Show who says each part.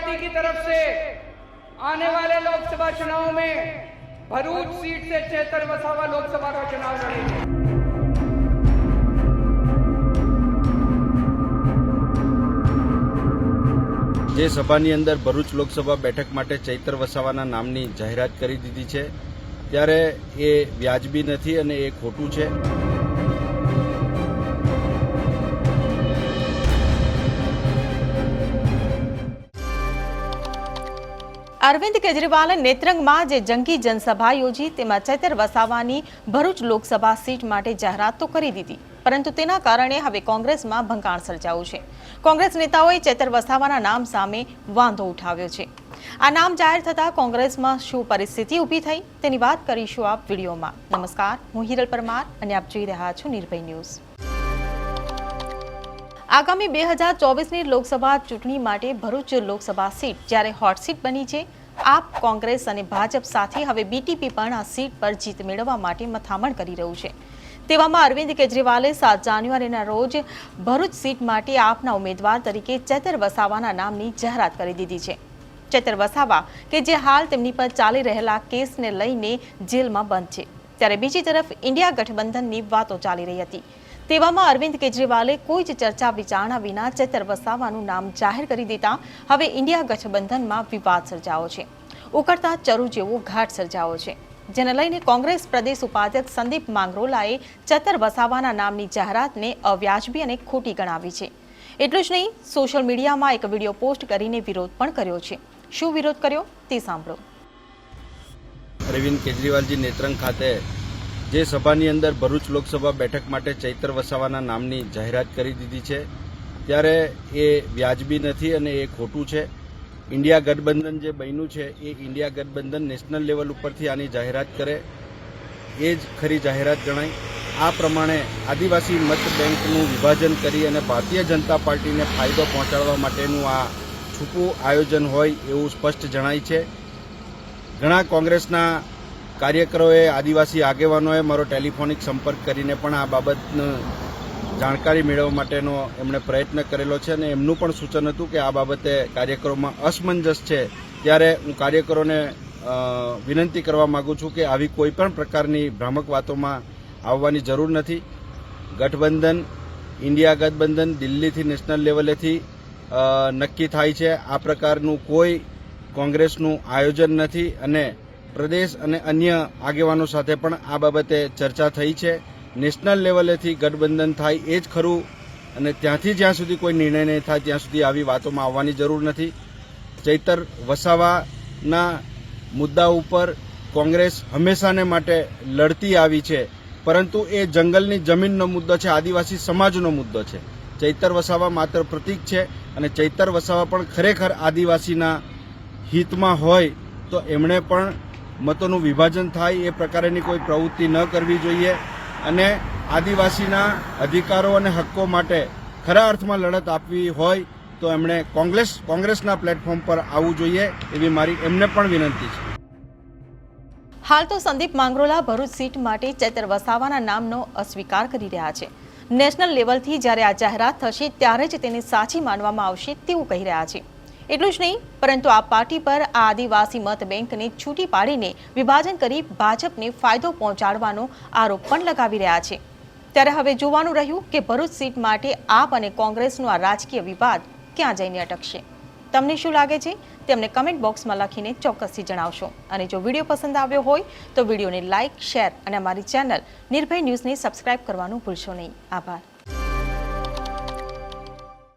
Speaker 1: की तरफ से आने वाले लोकसभा चुनाव में भरूच सीट से चेतर वसावा लोकसभा का चुनाव लड़ेंगे
Speaker 2: જે સભાની અંદર ભરૂચ લોકસભા બેઠક માટે ચૈતર વસાવાના નામની જાહેરાત કરી દીધી છે ત્યારે એ વ્યાજબી નથી અને એ ખોટું છે
Speaker 3: અરવિંદ કેજરીવાલે નેત્રંગમાં જે જંગી જનસભા યોજી, તેમાં ચૈતર વસાવાની ભરૂચ લોકસભા સીટ માટે જાહેરાત તો કરી દીધી, પરંતુ તેના કારણે હવે કોંગ્રેસમાં ભંગાણ સર્જાયું છે. કોંગ્રેસ નેતાઓએ ચૈતર વસાવાના નામ સામે વાંધો ઉઠાવ્યો છે. આ નામ જાહેર થતાં કોંગ્રેસમાં શું પરિસ્થિતિ ઊભી થઈ તેની વાત કરીશું આપ વિડીયોમાં. નમસ્કાર, હું હિરલ પરમાર અને આપ જોઈ રહ્યા છો નિર્ભય ન્યૂઝ. આગામી બે હજાર ચોવીસની લોકસભા ચૂંટણી માટે ભરૂચ લોકસભા સીટ જ્યારે હોટ સીટ બની છે, આપ કોંગ્રેસ અને ભાજપ સાથે હવે બીટીપી પણ આ સીટ પર જીત મેળવવા માટે મથામણ કરી રહ્યું છે. તેવામાં અરવિંદ કેજરીવાલે સાત જાન્યુઆરીના રોજ ભરૂચ સીટ માટે આપના ઉમેદવાર તરીકે ચેતર વસાવાના નામની જાહેરાત કરી દીધી છે. ચેતર વસાવા, કે જે હાલ તેમની પર ચાલી રહેલા કેસને લઈને જેલમાં બંધ છે. ત્યારે બીજી તરફ ઇન્ડિયા ગઠબંધનની વાતો ચાલી રહી હતી. તેવામાં અરવિંદ કેજરીવાલે કોઈ જ ચર્ચા વિચારણા વિના ચેતર વસાવાનું નામ જાહેર કરી દેતા હવે ઇન્ડિયા ગઠબંધનમાં વિવાદ સર્જાયો છે. ઉકળતા ચરુ જેવો ઘાટ સર્જાયો છે. જેને લઈને કોંગ્રેસ પ્રદેશ ઉપાધ્યક્ષ સંદીપ માંગરોલાએ ચેતર વસાવાના નામની જાહેરાતને અવ્યાજબી અને ખોટી ગણાવી છે. એટલું જ નહીં, સોશિયલ મીડિયામાં એક વીડિયો પોસ્ટ કરીને વિરોધ પણ કર્યો છે. શું વિરોધ કર્યો? તે સાંભળો.
Speaker 2: અરવિંદ કેજરીવાલજી નેત્રંગ ખાતે જે સભાની અંદર ભરૂચ લોકસભા બેઠક માટે ચૈતર વસાવાના નામની જાહેરાત કરી દીધી છે. ત્યારે એ વ્યાજબી નથી અને એ ખોટું છે. ઇન્ડિયા ગઠબંધન જે બન્યું છે, એ ઇન્ડિયા ગઠબંધન નેશનલ લેવલ ઉપરથી આની જાહેરાત કરે. એ જ ખરી જાહેરાત ગણાય આ પ્રમાણે આદિવાસી મત બેંકનું વિભાજન કરી અને ભારતીય જનતા પાર્ટીને ફાયદો પહોંચાડવા માટેનું આ છૂપું આયોજન હોય એવું સ્પષ્ટ જણાય છે. ઘણા કોંગ્રેસના કાર્યકરોએ, આદિવાસી આગેવાનોએ મારો ટેલિફોનિક સંપર્ક કરીને પણ આ બાબતનું જાણકારી મેળવવા માટેનો એમણે પ્રયત્ન કરેલો છે અને એમનું પણ સૂચન હતું કે આ બાબતે કાર્યકરોમાં અસમંજસ છે. ત્યારે હું કાર્યકરોને વિનંતી કરવા માગું છું કે આવી કોઈ પણ પ્રકારની ભ્રામક વાતોમાં આવવાની જરૂર નથી. ગઠબંધન, ઇન્ડિયા ગઠબંધન દિલ્હીથી નેશનલ લેવલેથી નક્કી થાય છે. આ પ્રકારનું કોઈ કોંગ્રેસનું આયોજન નથી અને પ્રદેશ અને અન્ય આગેવાનો સાથે પણ આ બાબતે ચર્ચા થઈ છે. નેશનલ લેવલેથી ગઠબંધન થાય એ જ ખરું અને ત્યાંથી જ્યાં સુધી કોઈ નિર્ણય નહીં થાય ત્યાં સુધી આવી વાતોમાં આવવાની જરૂર નથી. ચૈતર વસાવાના મુદ્દા ઉપર કોંગ્રેસ હંમેશાને માટે લડતી આવી છે, પરંતુ એ જંગલની જમીનનો મુદ્દો છે, આદિવાસી સમાજનો મુદ્દો છે. ચૈતર વસાવા માત્ર પ્રતીક છે અને ચૈતર વસાવા પણ ખરેખર આદિવાસીના હિતમાં હોય તો એમણે પણ મતોનું વિભાજન થાય એ પ્રકારેની કોઈ પ્રવૃત્તિ ન કરવી જોઈએ અને આદિવાસીના અધિકારો અને હક્કો માટે ખરા અર્થમાં લડત આપવી હોય તો એમણે કોંગ્રેસ, કોંગ્રેસના પ્લેટફોર્મ પર આવવું જોઈએ એવી મારી એમને પણ વિનંતી છે.
Speaker 3: હાલ તો સંદીપ માંગરોલા ભરૂચ સીટ માટે ચેતર વસાવાના નામનો અસ્વીકાર કરી રહ્યા છે. નેશનલ લેવલથી જ્યારે આ જાહેરાત થશે, ત્યારે જ તેને સાચી માનવામાં આવશે તેવું કહી રહ્યા છે. એટલું જ નહીં, પરંતુ આ પાર્ટી પર આ આદિવાસી મત બેંકને છૂટી પાડીને વિભાજન કરી ભાજપને ફાયદો પહોંચાડવાનો આરોપ પણ લગાવી રહ્યા છે. ત્યારે હવે જોવાનું રહ્યું કે ભરૂચ સીટ માટે આપ અને કોંગ્રેસનો આ રાજકીય વિવાદ ક્યાં જઈને અટકશે. તમને શું લાગે છે? તેમને કમેન્ટ બોક્સમાં લખીને ચોક્કસથી જણાવશો. અને જો વીડિયો પસંદ આવ્યો હોય, તો વિડીયોને લાઇક શેર અને અમારી ચેનલ નિર્ભય ન્યૂઝને સબસ્ક્રાઇબ કરવાનું ભૂલશો નહીં. આભાર.